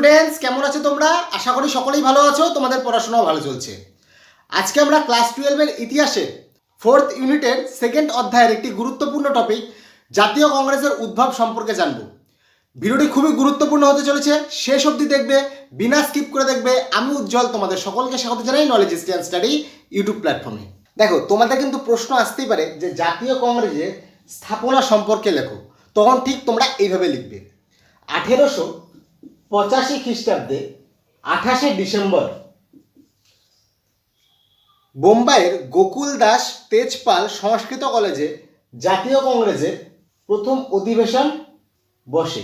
Students কেমন আছো তোমরা? আশা করি সকলেই ভালো আছো। তোমাদের পড়াশোনাও ভালো চলছে। আজকে আমরা ক্লাস টুয়েলভের ইতিহাসে ফোর্থ ইউনিটের সেকেন্ড অধ্যায়ের একটি গুরুত্বপূর্ণ টপিক জাতীয় কংগ্রেসের উদ্ভব সম্পর্কে জানব। ভিডিওটি খুবই গুরুত্বপূর্ণ হতে চলেছে। শেষ অবধি দেখবে, বিনা স্কিপ করে দেখবে। আমি উজ্জ্বল, তোমাদের সকলকে স্বাগত জানাই নলেজ স্ট্যান্ড স্টাডি ইউটিউব প্ল্যাটফর্মে দেখো, তোমাদের কিন্তু প্রশ্ন আসতেই পারে যে জাতীয় কংগ্রেসের স্থাপনা সম্পর্কে লেখো। তখন ঠিক তোমরা এইভাবে লিখবে। আঠেরোশো পঁচাশি খ্রিস্টাব্দে আঠাশে ডিসেম্বর বোম্বাইয়ের গোকুল দাস তেজপাল সংস্কৃত কলেজে জাতীয় কংগ্রেসের প্রথম অধিবেশন বসে।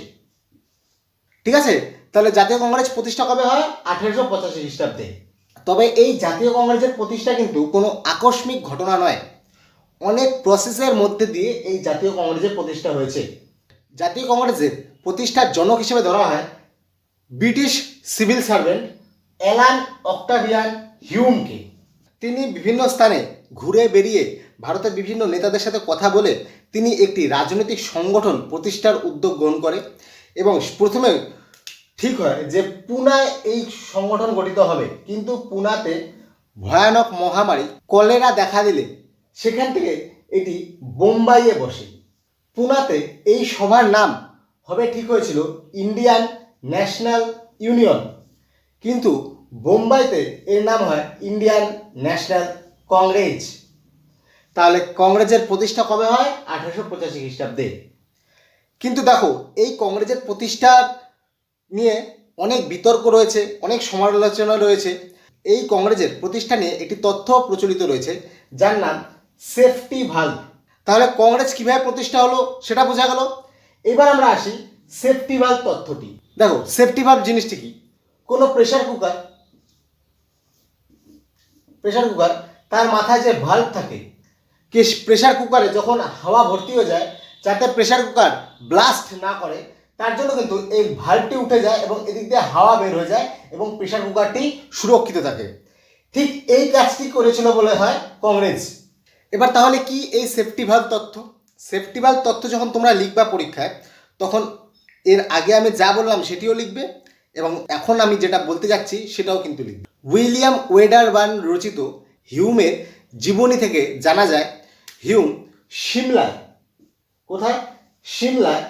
ঠিক আছে? তাহলে জাতীয় কংগ্রেস প্রতিষ্ঠা কবে হয়? আঠেরোশো পঁচাশি খ্রিস্টাব্দে। তবে এই জাতীয় কংগ্রেসের প্রতিষ্ঠা কিন্তু কোনো আকস্মিক ঘটনা নয়। অনেক প্রসেসের মধ্যে দিয়ে এই জাতীয় কংগ্রেসের প্রতিষ্ঠা হয়েছে। জাতীয় কংগ্রেসের প্রতিষ্ঠার জনক হিসেবে ধরা হয় British civil servant Allan Octavian হিউমকে। তিনি বিভিন্ন স্থানে ঘুরে বেরিয়ে ভারতের বিভিন্ন নেতাদের সাথে কথা বলে তিনি একটি রাজনৈতিক সংগঠন প্রতিষ্ঠার উদ্যোগ গ্রহণ করে এবং প্রথমে ঠিক হয় যে পুনায় এই সংগঠন গঠিত হবে। কিন্তু পুনাতে ভয়ানক মহামারী, কলেরা দেখা দিলে সেখান থেকে এটি বোম্বাইয়ে বসে। পুনাতে এই সভার নাম হবে ঠিক হয়েছিল ইন্ডিয়ান ন্যাশনাল ইউনিয়ন। কিন্তু বোম্বাইতে এর নাম হয় ইন্ডিয়ান ন্যাশনাল কংগ্রেস। তাহলে কংগ্রেসের প্রতিষ্ঠা কবে হয়? আঠারোশো পঁচাশি খ্রিস্টাব্দে। কিন্তু দেখো, এই কংগ্রেসের প্রতিষ্ঠা নিয়ে অনেক বিতর্ক রয়েছে, অনেক সমালোচনা রয়েছে। এই কংগ্রেসের প্রতিষ্ঠা নিয়ে একটি তথ্য প্রচলিত রয়েছে, যার নাম সেফটি ভাল্ভ তাহলে কংগ্রেস কীভাবে প্রতিষ্ঠা হলো সেটা বোঝা গেল। এবার আমরা আসি সেফটি ভাল্ভ তথ্যটি। দেখো সেফটি ভাল্ভ জিনিসটি কি? কোনো প্রেশার কুকার প্রেশার কুকার তার মাথায় যে ভাল্ব থাকে, কি প্রেশার কুকারে যখন হাওয়া ভর্তি হয়ে যায়, যাতে প্রেশার কুকার ব্লাস্ট না করে, তার জন্য কিন্তু এই ভাল্বটি উঠে যায় এবং এদিক দিয়ে হাওয়া বের হয়ে যায় এবং প্রেশার কুকারটি সুরক্ষিত থাকে। ঠিক এই কাজটি করেছিল বলে হয় কংগ্রেস। এবার তাহলে কি এই সেফটি ভাল্ব তথ্য? সেফটি ভাল্ব তথ্য যখন তোমরা লিখবা পরীক্ষায়, তখন এর আগে আমি যা বললাম সেটিও লিখবে এবং এখন আমি যেটা বলতে যাচ্ছি সেটাও কিন্তু লিখবে। উইলিয়াম ওয়েডারবার্ন রচিত হিউমের জীবনী থেকে জানা যায়, হিউম সিমলায়, কোথায়? সিমলায়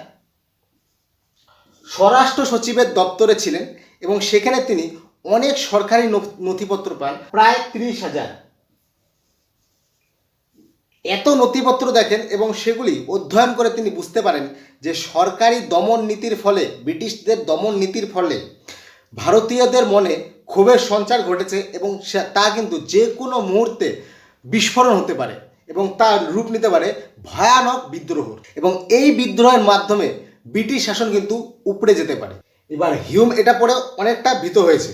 স্বরাষ্ট্র সচিবের দপ্তরে ছিলেন এবং সেখানে তিনি অনেক সরকারি নথ- নথিপত্র পান, প্রায় তিরিশ হাজার। এত নথিপত্র দেখেন এবং সেগুলি অধ্যয়ন করে তিনি বুঝতে পারেন যে সরকারি দমন নীতির ফলে, ব্রিটিশদের দমন নীতির ফলে ভারতীয়দের মনে ক্ষোভের সঞ্চার ঘটেছে এবং তা কিন্তু যে কোনো মুহূর্তে বিস্ফোরণ হতে পারে এবং তার রূপ নিতে পারে ভয়ানক বিদ্রোহ। এবং এই বিদ্রোহের মাধ্যমে ব্রিটিশ শাসন কিন্তু উপড়ে যেতে পারে। এবার হিউম এটা পড়ে অনেকটা ভীত হয়েছে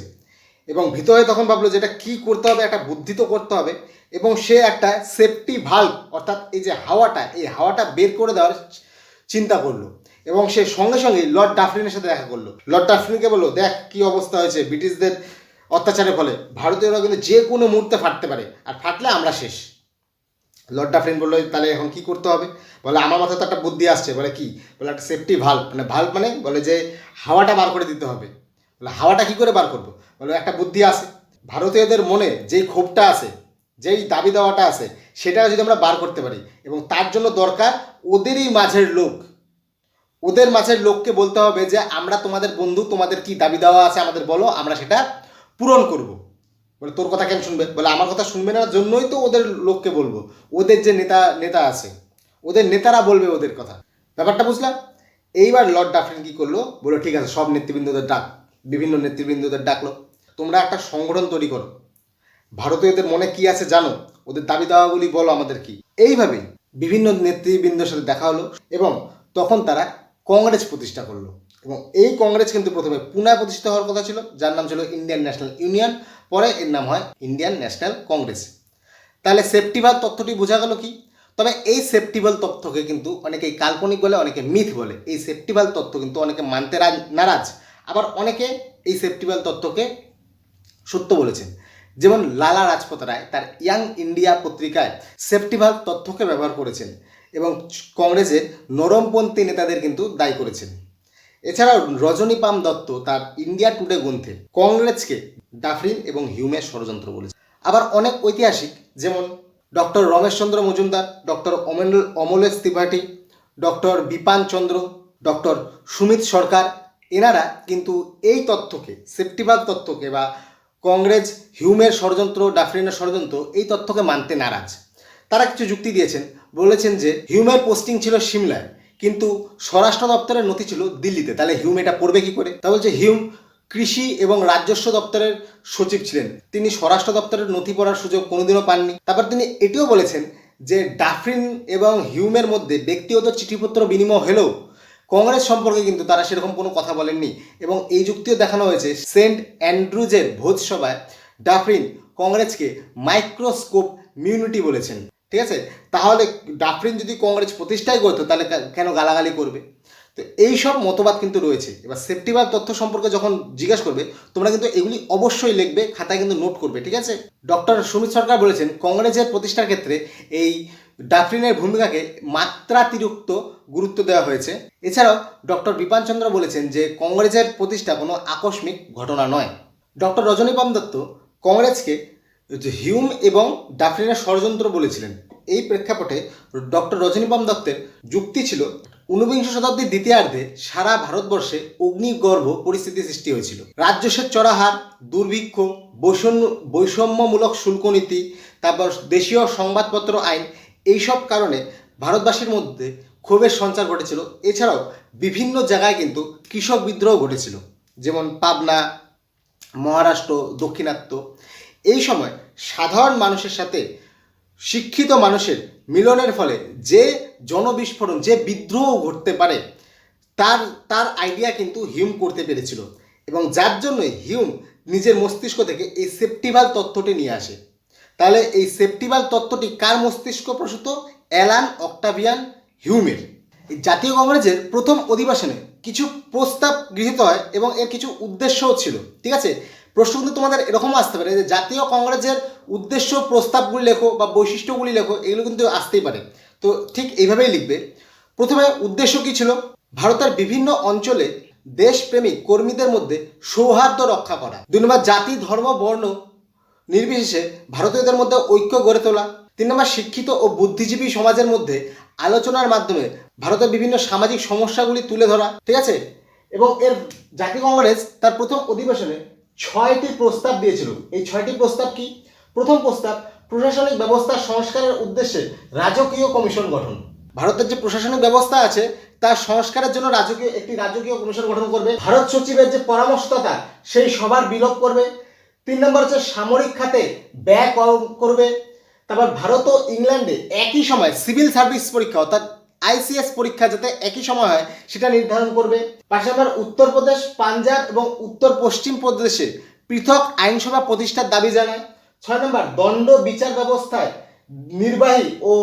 এবং ভীত হয়ে তখন ভাবলো যে এটা কী করতে হবে? একটা বুদ্ধি তো করতে হবে। এবং সে একটা সেফটি ভাল্ব অর্থাৎ এই যে হাওয়াটা, এই হাওয়াটা বের করে দেওয়ার চিন্তা করল। এবং সে সঙ্গে সঙ্গে লর্ড ডাফরিনের সাথে দেখা করল। লর্ড ডাফরিনকে বলল, দেখ কি অবস্থা হয়েছে, ব্রিটিশদের অত্যাচারের ফলে। ভারতীয়রা কিন্তু যে কোনো মুহূর্তে ফাটতে পারে, আর ফাটলে আমরা শেষ। লর্ড ডাফরিন বলল, তাহলে এখন কি করতে হবে? বলে, আমার মাথায় তো একটা বুদ্ধি আসছে। বলে, কি? বলে, একটা সেফটি ভাল্ব মানে ভাল্ব মানে বলে যে হাওয়াটা বার করে দিতে হবে। বলে, হাওয়াটা কি করে বার করব? বলে, একটা বুদ্ধি আছে। ভারতীয়দের মনে যেই ক্ষোভটা আছে যেই দাবি দেওয়াটা আছে সেটা যদি আমরা বার করতে পারি। এবং তার জন্য দরকার ওদেরই মাঝের লোক। ওদের মাঝের লোককে বলতে হবে যে, আমরা তোমাদের বন্ধু, তোমাদের কি দাবি দেওয়া আছে আমাদের বলো, আমরা সেটা পূরণ করব। বলে, তোর কথা কেন শুনবে? বলে, আমার কথা শুনবে না, জন্যই তো ওদের লোককে বলব। ওদের যে নেতা নেতা আছে, ওদের নেতারা বলবে ওদের কথা। ব্যাপারটা বুঝলাম? এইবার লর্ড ডাফরিন কি করল? বলে ঠিক আছে, সব নেতৃবৃন্দদের ডাক, বিভিন্ন নেতৃবৃন্দদের ডাকলো। তোমরা একটা সংগঠন তৈরি করো। ভারতীয়দের মনে কি আছে জানো? ওদের দাবি দাওয়াগুলি বলো আমাদের কি? এইভাবেই বিভিন্ন নেতৃবৃন্দের সাথে দেখা হলো এবং তখন তারা কংগ্রেস প্রতিষ্ঠা করল। এবং এই কংগ্রেস কিন্তু প্রথমে পুনায় প্রতিষ্ঠিত হওয়ার কথা ছিল, যার নাম ছিল ইন্ডিয়ান ন্যাশনাল ইউনিয়ন, পরে এর নাম হয় ইন্ডিয়ান ন্যাশনাল কংগ্রেস। তাহলে সেফটিভাল তথ্যটি বোঝা গেল কি? তবে এই সেফটিভাল তথ্যকে কিন্তু অনেকে কাল্পনিক বলে, অনেকে মিথ বলে। এই সেফটিভাল তথ্য কিন্তু অনেকে মানতে রাজ- নারাজ। আবার অনেকে এই সেফটিভাল তথ্যকে সত্য বলেছেন। যেমন লালা রাজপথ রায় তার ইয়াং ইন্ডিয়া পত্রিকায় সেফটিভাল তথ্যকে ব্যবহার করেছেন এবং কংগ্রেসের নরমপন্থী নেতাদের কিন্তু দায়ী করেছেন। এছাড়াও রজনী পাম দত্ত তার ইন্ডিয়া টুডে গ্রন্থে কংগ্রেসকে ডাফরিন এবং হিউমের ষড়যন্ত্র বলেছে। আবার অনেক ঐতিহাসিক যেমন doctor Rameshchandra Majumdar, doctor Amal Amalesh Tripathi, doctor Bipan Chandra, doctor Sumit Sarkar, এনারা কিন্তু এই তথ্যকে সেপ্টিবাদ তথ্যকে বা কংগ্রেস, হিউমের ষড়যন্ত্র, ডাফরিনের ষড়যন্ত্র, এই তথ্যকে মানতে নারাজ। তারা কিছু যুক্তি দিয়েছেন, বলেছেন যে হিউমের পোস্টিং ছিল সিমলায়, কিন্তু স্বরাষ্ট্র দপ্তরের নথি ছিল দিল্লিতে। তাহলে হিউম এটা পড়বে কি করে? তা বলছে, হিউম কৃষি এবং রাজস্ব দপ্তরের সচিব ছিলেন। তিনি স্বরাষ্ট্র দপ্তরের নথি পড়ার সুযোগ কোনোদিনও পাননি। তারপর তিনি এটিও বলেছেন যে ডাফরিন এবং হিউমের মধ্যে ব্যক্তিগত চিঠিপত্র বিনিময় হলেও কংগ্রেস সম্পর্কে কিন্তু তারা সেরকম কোনো কথা বলেননি। এবং এই যুক্তিও দেখানো হয়েছে সেন্ট অ্যান্ড্রুজের ভোজসভায় ডাফরিন কংগ্রেসকে মাইক্রোস্কোপ মিউনিটি বলেছেন। ঠিক আছে? তাহলে ডাফরিন যদি কংগ্রেস প্রতিষ্ঠাই করতো তাহলে কেন গালাগালি করবে? তো এই সব মতবাদ কিন্তু রয়েছে। এবার সেফটিবার তথ্য সম্পর্কে যখন জিজ্ঞেস করবে, তোমরা কিন্তু এগুলি অবশ্যই লিখবে, খাতায় কিন্তু নোট করবে। ঠিক আছে? ডক্টর সুমিত সরকার বলেছেন, কংগ্রেসের প্রতিষ্ঠার ক্ষেত্রে এই ডাফরিনের ভূমিকাকে মাত্রাতিরিক্ত গুরুত্ব দেওয়া হয়েছে। এছাড়াও ডক্টর বিপান চন্দ্র বলেছেন যে কংগ্রেসের প্রতিষ্ঠা কোনো আকস্মিক ঘটনা নয়। ডক্টর রজনীপাম দত্ত কংগ্রেসকে হিউম এবং ডাফরিনের ষড়যন্ত্র বলেছিলেন, এই প্রেক্ষাপটে ডক্টর রজনীপাম দত্তের যুক্তি ছিল, ঊনবিংশ শতাব্দীর দ্বিতীয়ার্ধে সারা ভারতবর্ষে অগ্নিগর্ভ পরিস্থিতি সৃষ্টি হয়েছিল। রাজ্যসের চড়াহার, দুর্ভিক্ষ, বৈষম্য বৈষম্যমূলক শুল্ক নীতি তারপর দেশীয় সংবাদপত্র আইন এইসব কারণে ভারতবাসীর মধ্যে ক্ষোভের সঞ্চার ঘটেছিল। এছাড়াও বিভিন্ন জায়গায় কিন্তু কৃষক বিদ্রোহ ঘটেছিল। যেমন পাবনা, মহারাষ্ট্র, দক্ষিণাত্য। এই সময় সাধারণ মানুষের সাথে শিক্ষিত মানুষের মিলনের ফলে যে জনবিস্ফোরণ, যে বিদ্রোহ ঘটতে পারে, তার তার আইডিয়া কিন্তু হিউম করতে পেরেছিল। এবং যার জন্য হিউম নিজের মস্তিষ্ক থেকে এই সেপ্টিভাল তথ্যটি নিয়ে আসে। তাহলে এই সেপ্টিভাল তত্ত্বটি কার মস্তিষ্ক প্রসূত? অ্যালান, অক্টাভিয়ান, হিউমের। এই জাতীয় কংগ্রেসের প্রথম অধিবেশনে কিছু প্রস্তাব গৃহীত হয় এবং এর কিছু উদ্দেশ্যও ছিল, ঠিক আছে? প্রশ্ন কিন্তু তোমাদের এরকম আসতে পারে যে জাতীয় কংগ্রেসের উদ্দেশ্য প্রস্তাবগুলি লেখো বা বৈশিষ্ট্যগুলি লেখো, এগুলো কিন্তু আসতেই পারে। তো ঠিক এইভাবেই লিখবে। প্রথমে উদ্দেশ্য কী ছিল? ভারতের বিভিন্ন অঞ্চলে দেশপ্রেমিক কর্মীদের মধ্যে সৌহার্দ্য রক্ষা করা। দুই নম্বর জাতি, ধর্ম, বর্ণ নির্বিশেষে ভারতীয়দের মধ্যে ঐক্য গড়ে তোলা, তিন নম্বর শিক্ষিত ও বুদ্ধিজীবী সমাজের মধ্যে আলোচনার মাধ্যমে ভারতের বিভিন্ন সামাজিক সমস্যাগুলি তুলে ধরা, ঠিক আছে? এবং এর জাতীয় কংগ্রেস তার প্রথম অধিবেশনে ছয়টি প্রস্তাব দিয়েছিল। এই ছয়টি প্রস্তাব কি? প্রথম প্রস্তাব, প্রশাসনিক ব্যবস্থা সংস্কারের উদ্দেশ্যে রাজকীয় কমিশন গঠন। ভারতের যে প্রশাসনিক ব্যবস্থা আছে, তার সংস্কারের জন্য রাজকীয়, একটি রাজকীয় কমিশন গঠন করবে। ভারত সচিবের যে পরামর্শদাতা, সেই সবার বিলোপ করবে। তিন নম্বর হচ্ছে সামরিক খাতে ব্যয় করবে। তারপর ভারত ও ইংল্যান্ডে একই সময় সিভিল সার্ভিস পরীক্ষা, অর্থাৎ আইসিএস পরীক্ষা যাতে একই সময় হয়, সেটা নির্ধারণ করবে। পাশাপাশি উত্তরপ্রদেশ পাঞ্জাব এবং উত্তর পশ্চিম প্রদেশে পৃথক আইনসভা প্রতিষ্ঠার দাবি জানায়। ছয় নম্বর, দণ্ড বিচার ব্যবস্থায় নির্বাহী ও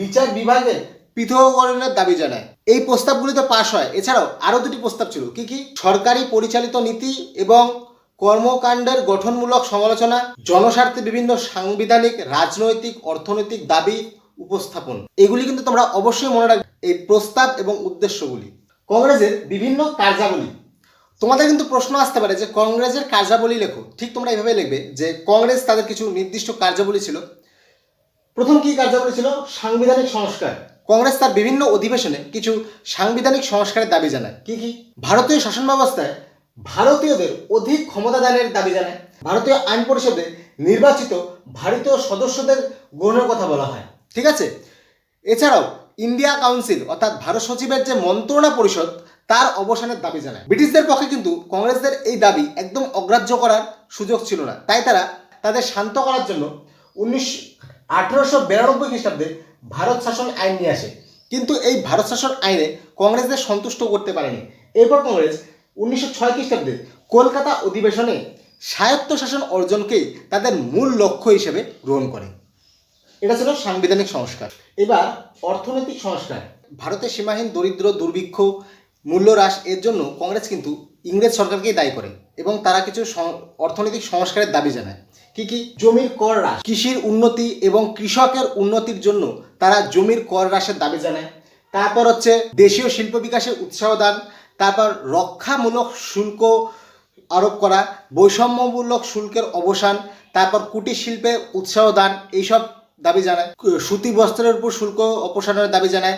বিচার বিভাগের পৃথকীকরণের দাবি জানায়। এই প্রস্তাবগুলিতে পাশ হয়। এছাড়াও আরও দুটি প্রস্তাব ছিল। কি কি? সরকারি পরিচালিত নীতি এবং কর্মকাণ্ডের গঠনমূলক সমালোচনা, জনস্বার্থে বিভিন্ন সাংবিধানিক, রাজনৈতিক, অর্থনৈতিক দাবি উপস্থাপন। এগুলি কিন্তু তোমরা অবশ্যই মনে রাখবে। এই প্রস্তাব এবং উদ্দেশ্যগুলি। কংগ্রেসের বিভিন্ন কার্যাবলী। তোমাদের কিন্তু প্রশ্ন আসতে পারে যে, কংগ্রেসের কার্যাবলী লেখো। ঠিক তোমরা এইভাবে লিখবে যে, কংগ্রেস তাদের কিছু নির্দিষ্ট কার্যাবলী ছিল। প্রথম কি কার্যাবলী ছিল? সাংবিধানিক সংস্কার। কংগ্রেস তার বিভিন্ন অধিবেশনে কিছু সাংবিধানিক সংস্কারের দাবি জানায়। কি কি? ভারতীয় শাসন ব্যবস্থায় ভারতীয়দের অধিক ক্ষমতা দানের দাবি জানায়। ভারতীয় আইন পরিষদে নির্বাচিত ভারতীয় সদস্যদের গ্রহণের কথা বলা হয়। ঠিক আছে? এছাড়াও ইন্ডিয়া কাউন্সিল, অর্থাৎ ভারত সচিবের যে মন্ত্রণা পরিষদ, তার অবসানের দাবি জানায়। ব্রিটিশদের পক্ষে কিন্তু কংগ্রেসদের এই দাবি একদম অগ্রাহ্য করার সুযোগ ছিল না। তাই তারা তাদের শান্ত করার জন্য উনিশ আঠেরোশো বিরানব্বই খ্রিস্টাব্দে ভারত শাসন আইন নিয়ে আসে। কিন্তু এই ভারত শাসন আইনে কংগ্রেসদের সন্তুষ্ট করতে পারেনি। এরপর কংগ্রেস উনিশশো ছয় খ্রিস্টাব্দে কলকাতা অধিবেশনে স্বায়ত্ত শাসন অর্জনকেই তাদের মূল লক্ষ্য হিসেবে গ্রহণ করে। এটা ছিল সাংবিধানিক সংস্কার। এবার অর্থনৈতিক সংস্কার। ভারতের সীমাহীন দরিদ্র, দুর্ভিক্ষ মূল্য হ্রাস এর জন্য কংগ্রেস কিন্তু ইংরেজ সরকারকেই দায়ী করে এবং তারা কিছু অর্থনৈতিক সংস্কারের দাবি জানায়। কি কি? জমির কর হ্রাস। কৃষির উন্নতি এবং কৃষকের উন্নতির জন্য তারা জমির কর হ্রাসের দাবি জানায়। তারপর হচ্ছে দেশীয় শিল্প বিকাশের উৎসাহ দান তারপর রক্ষামূলক শুল্ক আরোপ করা, বৈষম্যমূলক শুল্কের অবসান, তারপর কুটির শিল্পে উৎসাহ দান, এইসব দাবি জানায়। সুতি বস্ত্রের উপর শুল্ক অপসারণের দাবি জানায়,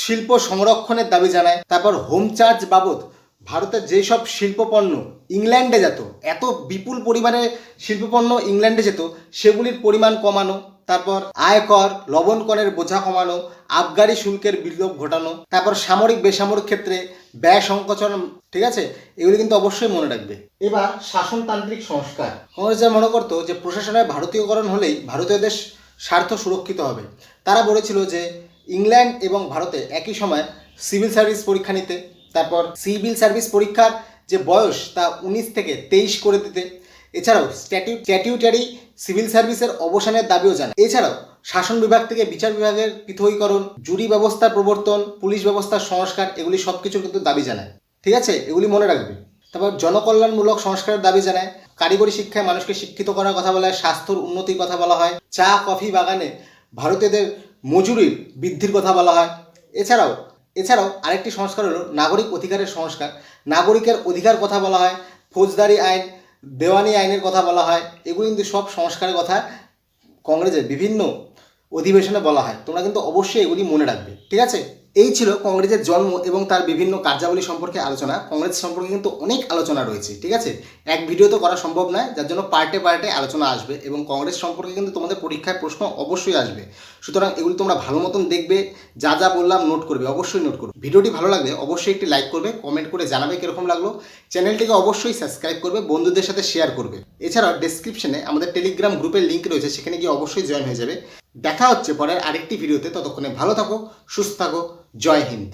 শিল্প সংরক্ষণের দাবি জানায়, তারপর হোম চার্জ বাবদ ভারতের যেসব শিল্পপণ্য ইংল্যান্ডে যেত, এত বিপুল পরিমাণে শিল্পপণ্য ইংল্যান্ডে যেত, সেগুলির পরিমাণ কমানো, তারপর আয়কর লবণ করের বোঝা কমানো, আবগারি শুল্কের বিলোপ ঘটানো, তারপর সামরিক বেসামরিক ক্ষেত্রে ব্যয় সংকোচন, ঠিক আছে? এগুলি কিন্তু অবশ্যই মনে রাখবে। এবার শাসনতান্ত্রিক সংস্কার। কংগ্রেস যা মনে করতো যে, প্রশাসনের ভারতীয়করণ হলেই ভারতীয়দের স্বার্থ সুরক্ষিত হবে। তারা বলেছিল যে, ইংল্যান্ড এবং ভারতে একই সময় সিভিল সার্ভিস পরীক্ষা নিতে, তারপর সিভিল সার্ভিস পরীক্ষার যে বয়স, তা উনিশ থেকে তেইশ করে দিতে। এছাড়াও স্ট্যাটিউ, স্ট্যাটিউটারি সিভিল সার্ভিসের অবসানের দাবিও জানায়। এছাড়াও শাসন বিভাগ থেকে বিচার বিভাগের পৃথকীকরণ, জুরি ব্যবস্থার প্রবর্তন, পুলিশ ব্যবস্থার সংস্কার, এগুলি সব কিছু কিন্তু দাবি জানায়। ঠিক আছে? এগুলি মনে রাখবে। তারপর জনকল্যাণমূলক সংস্কারের দাবি জানায়। কারিগরি শিক্ষায় মানুষকে শিক্ষিত করার কথা বলা হয়, স্বাস্থ্যর উন্নতির কথা বলা হয়, চা, কফি বাগানে ভারতীয়দের মজুরির বৃদ্ধির কথা বলা হয়। এছাড়াও এছাড়াও আরেকটি সংস্কার হলো নাগরিক অধিকারের সংস্কার। নাগরিকের অধিকার কথা বলা হয়, ফৌজদারি আইন, দেওয়ানি আইনের কথা বলা হয়। এগুলি কিন্তু সব সংস্কারের কথা কংগ্রেসের বিভিন্ন অধিবেশনে বলা হয়। তোমরা কিন্তু অবশ্যই এগুলি মনে রাখবে। ঠিক আছে? এই ছিল কংগ্রেসের জন্ম এবং তার বিভিন্ন কার্যাবলী সম্পর্কে আলোচনা। কংগ্রেস সম্পর্কে কিন্তু অনেক আলোচনা রয়েছে, ঠিক আছে? এক ভিডিও তো করা সম্ভব নয়, যার জন্য পার্টে পার্টে আলোচনা আসবে এবং কংগ্রেস সম্পর্কে কিন্তু তোমাদের পরীক্ষায় প্রশ্ন অবশ্যই আসবে। সুতরাং এগুলি তোমরা ভালো মতন দেখবে, যা যা বললাম নোট করবে, অবশ্যই নোট করবে। ভিডিওটি ভালো লাগলে অবশ্যই একটি লাইক করবে কমেন্ট করে জানাবে কীরকম লাগল। চ্যানেলটিকে অবশ্যই সাবস্ক্রাইব করবে, বন্ধুদের সাথে শেয়ার করবে। এছাড়াও ডেসক্রিপশনে আমাদের টেলিগ্রাম গ্রুপের লিঙ্ক রয়েছে, সেখানে গিয়ে অবশ্যই জয়েন হয়ে যাবে। দেখা হচ্ছে পরের আরেকটি ভিডিওতে। ততক্ষণে ভালো থাকো সুস্থ থাকো। জয় হিন্দ।